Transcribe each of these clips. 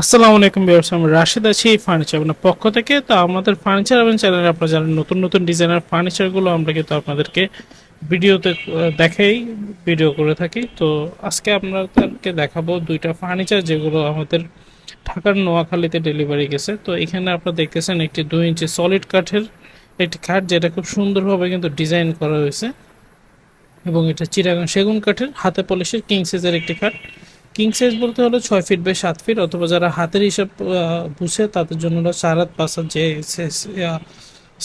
আসসালামু আলাইকুম ভিউয়ার্স, আমি রাশিদ আছি ফার্নিচার আপনার পক্ষ থেকে। তো আমাদের ফার্নিচার এবং চ্যানেলে আপনারা যারা নতুন নতুন ডিজাইনের ফার্নিচারগুলো আমরা কিন্তু আপনাদেরকে ভিডিওতে দেখাই ভিডিও করে থাকি। তো আজকে আপনাদেরকে দেখাবো দুইটা ফার্নিচার যেগুলো আমাদের ঢাকার নোয়াখালীতে ডেলিভারি গেছে। তো এখানে আপনারা দেখতেছেন একটি দুই ইঞ্চি সলিড কাঠের একটি খাট যেটা খুব সুন্দরভাবে কিন্তু ডিজাইন করা হয়েছে। এবং এটা চিরাগাং সেগুন কাঠের হাতে পলিশের কিং সাইজের একটি খাট কিং সাইজ বলতে হলো ছয় ফিট বাই সাত ফিট অথবা যারা হাতের হিসাব বুঝে তাদের জন্য হলো চার হাত পাঁচ হাত যে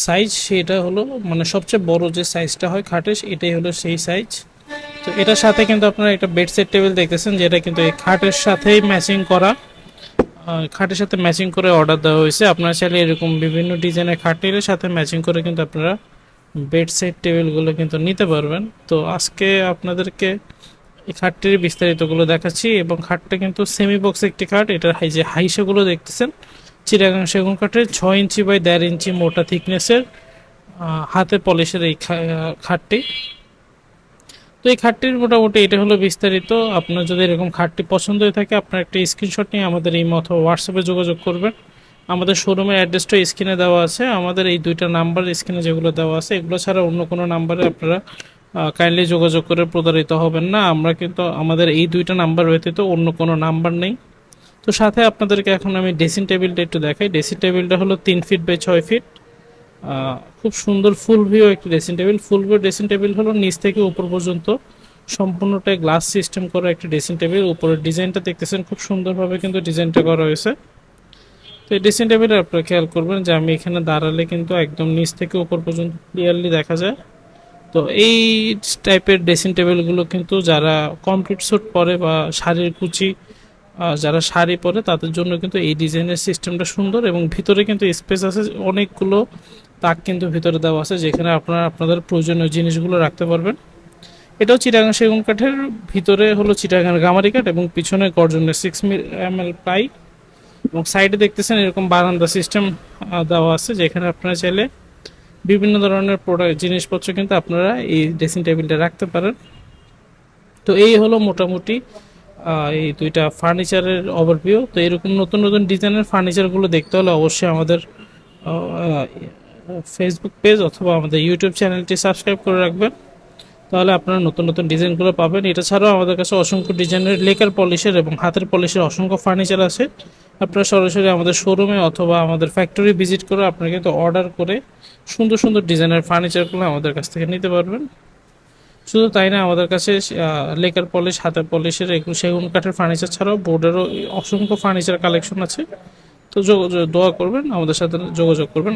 সাইজ সেটা হলো মানে সবচেয়ে বড় যে সাইজটা হয় খাটের, এটাই হলো সেই সাইজ তো এটার সাথে কিন্তু আপনারা একটা বেড সেট টেবিল দেখতেছেন, যেটা কিন্তু এই খাটের সাথেই ম্যাচিং করা। খাটের সাথে ম্যাচিং করে অর্ডার দেওয়া হয়েছে। আপনারা চাইলে এরকম বিভিন্ন ডিজাইনের খাটের সাথে ম্যাচিং করে কিন্তু আপনারা বেড সেট টেবিলগুলো কিন্তু নিতে পারবেন। তো আজকে আপনাদেরকে এই খাটটির বিস্তারিতগুলো দেখাচ্ছি এবং খাটটা কিন্তু সেমি বক্স একটি খাট। এটার হাই যে হাইসাগুলো দেখতেছেন। চিরাগাং সেগুন কাঠের ছয় ইঞ্চি বাই দেড় ইঞ্চি মোটা থিকনেসের হাতে পলিশের এই খাটটি। তো এই খাটটির মোটামুটি এটা হলো বিস্তারিত। আপনার যদি এরকম খাটটি পছন্দ হয়ে থাকে, আপনার একটা স্ক্রিনশট নিয়ে আমাদের এই মতো হোয়াটসঅ্যাপে যোগাযোগ করবেন। আমাদের শোরুমের অ্যাড্রেসটা স্ক্রিনে দেওয়া আছে। আমাদের এই দুইটা নাম্বার স্ক্রিনে যেগুলো দেওয়া আছে, এগুলো ছাড়া অন্য কোনো নাম্বারে আপনারা কাইন্ডলি যোগাযোগ করে প্রতারিত হবেন না। আমরা কিন্তু আমাদের এই দুইটা নাম্বার ব্যতীত অন্য কোনো নাম্বার নেই। তো সাথে আপনাদেরকে এখন আমি ড্রেসিং টেবিলটা একটু দেখাই। ড্রেসিং টেবিলটা হলো তিন ফিট বাই ছয় ফিট খুব সুন্দর ফুল ভিউ একটি dressing table full view dressing table হলো নিচ থেকে উপর পর্যন্ত। সম্পূর্ণটাই গ্লাস সিস্টেম করা একটি ড্রেসিং টেবিল উপরের ডিজাইনটা দেখতেছেন, খুব সুন্দরভাবে কিন্তু ডিজাইনটা করা হয়েছে। তো এই ড্রেসিং টেবিলে আপনারা খেয়াল করবেন যে আমি এখানে দাঁড়ালে কিন্তু একদম নিচ থেকে উপর পর্যন্ত ক্লিয়ারলি দেখা যায়। তো এই টাইপের ড্রেসিং টেবিলগুলো কিন্তু যারা কমপ্লিট স্যুট পরে বা শাড়ির কুচি যারা শাড়ি পরে, তাদের জন্য কিন্তু এই ডিজাইনের সিস্টেমটা সুন্দর এবং ভিতরে কিন্তু স্পেস আছে, অনেকগুলো তাক কিন্তু ভিতরে দেওয়া আছে যেখানে আপনারা আপনাদের প্রয়োজনীয় জিনিসগুলো রাখতে পারবেন। এটাও চিটাগাং সেগুন কাঠের, ভিতরে হলো চিটাগাং গামারি কাঠ এবং পিছনে গর্জনের সিক্স এম এল প্লাই এবং সাইডে দেখতেছেন এরকম বারান্দা সিস্টেম দেওয়া আছে যেখানে আপনারা চাইলে বিভিন্ন ধরনের প্রোডাক্ট জিনিসপত্র কিন্তু আপনারা এই ড্রেসিং টেবিলটা রাখতে পারেন। তো এই হলো মোটামুটি এই দুইটা ফার্নিচারের ওভারভিউ তো এরকম নতুন নতুন ডিজাইনের ফার্নিচারগুলো দেখতে হলে অবশ্যই আমাদের ফেসবুক পেজ অথবা আমাদের ইউটিউব চ্যানেলটি সাবস্ক্রাইব করে রাখবেন। তাহলে আপনারা নতুন নতুন ডিজাইনগুলো পাবেন। এটা ছাড়াও আমাদের কাছে অসংখ্য ডিজাইনের লেকার পলিশের এবং হাতের পলিশের অসংখ্য ফার্নিচার আছে। আপনারা সরাসরি আমাদের শোরুমে অথবা আমাদের ফ্যাক্টরি ভিজিট করে আপনারা কিন্তু অর্ডার করে সুন্দর সুন্দর ডিজাইনের ফার্নিচারগুলো আমাদের কাছ থেকে নিতে পারবেন। শুধু তাই না, আমাদের কাছে লেকার পলিশ, হাতের পলিশের এগুলো সেগুন কাঠের ফার্নিচার ছাড়াও বোর্ডেরও অসংখ্য ফার্নিচার কালেকশন আছে। তো দোয়া করবেন, আমাদের সাথে যোগাযোগ করবেন।